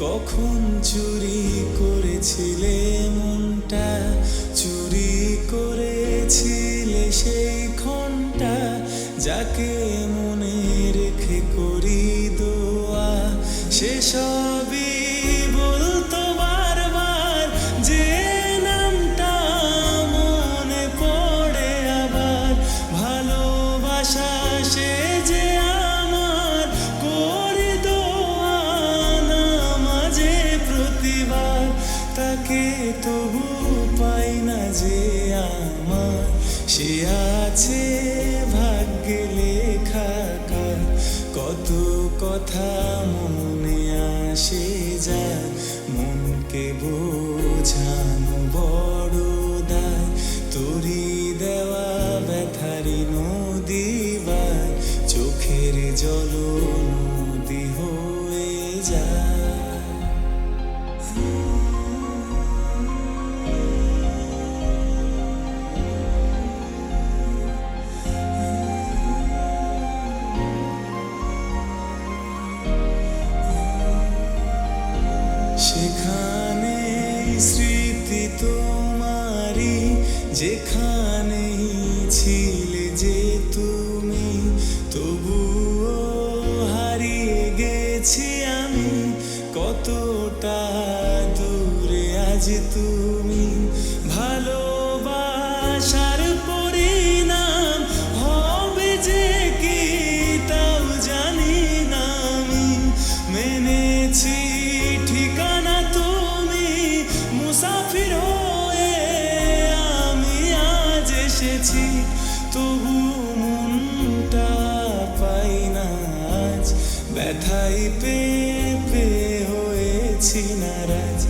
কখন চুরি করেছিলে মনটা? চুরি করেছিলে সেই ক্ষণটা? যাকে মনে রেখে করি দোয়া সেসবই যে আমার সে আছে ভাগ্যে লেখা কত কথা মনে আসে যায় মনকে বোঝানো স্মৃতি তোমারি যেখানেই ছিলে যে তুমি তবুও হারিয়ে গেছি আমি কতটা দূরে আজ তুমি। পেয়ে পেয়ে হয়েছি নারাজ,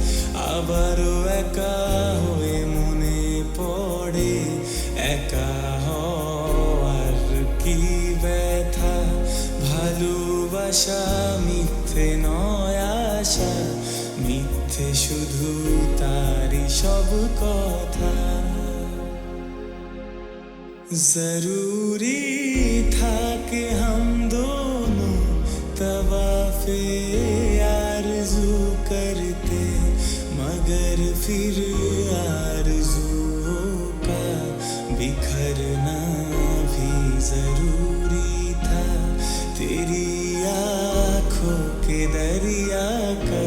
আবারও একা হয়ে মনে পড়ে। একা হওয়ার কি ব্যথা? ভালোবাসা মিথ্যে নয় আশা, মিথ্যে শুধু তারই সব কথা। জরুরি मगर फिर आरज़ुओं का बिखरना भी ज़रूरी था तेरी आँखों के दरिया का